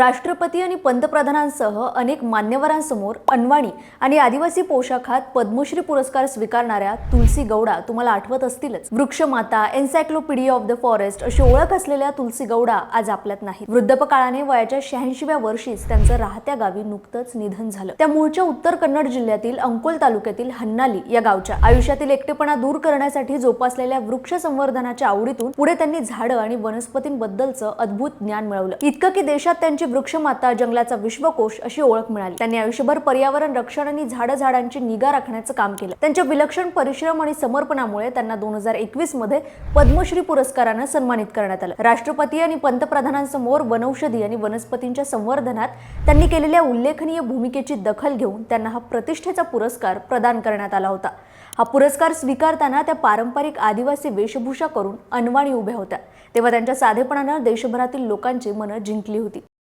राष्ट्रपती आणि पंतप्रधानांसह अनेक मान्यवरांसमोर अनवाणी आणि आदिवासी पोशाखात पद्मश्री पुरस्कार स्वीकारणाऱ्या तुलसी गौडा तुम्हाला आठवत असतीलच. वृक्षमाता एन्सायक्लोपीडिया ऑफ द फॉरेस्ट अशी ओळख असलेल्या तुलसी गौडा आज आपल्यात नाही वृद्धपकाळाने वयाच्या शहाऐंशीव्या वर्षीच त्यांचं राहत्या गावी नुकतंच निधन झालं. त्या मूळच्या उत्तर कन्नड जिल्ह्यातील अंकोल तालुक्यातील हन्नाली या गावच्या आयुष्यातील एकटेपणा दूर करण्यासाठी जोपासलेल्या वृक्ष संवर्धनाच्या आवडीतून पुढे त्यांनी झाडं आणि वनस्पतींबद्दलचं अद्भुत ज्ञान मिळवलं. इतकं की देशात त्यांची वृक्षमाता जंगलाचा विश्वकोश अशी ओळख मिळाली. त्यांनी आयुष्यभर पर्यावरण रक्षण आणि झाडं झाडांची निगा राखण्याचं काम केलं. त्यांच्या विलक्षण परिश्रम आणि समर्पणामुळे त्यांना दोन हजार एकवीसमध्ये पद्मश्री पुरस्कारानं सन्मानित करण्यात आलं. राष्ट्रपती आणि पंतप्रधानांसमोर वनौषधी आणि वनस्पतींच्या संवर्धनात त्यांनी केलेल्या उल्लेखनीय भूमिकेची दखल घेऊन त्यांना हा प्रतिष्ठेचा पुरस्कार प्रदान करण्यात आला होता. हा पुरस्कार स्वीकारताना त्या पारंपरिक आदिवासी वेशभूषा करून अनवाणी उभ्या होत्या. तेव्हा त्यांच्या साधेपणानं देशभरातील लोकांची मनं जिंकली होती.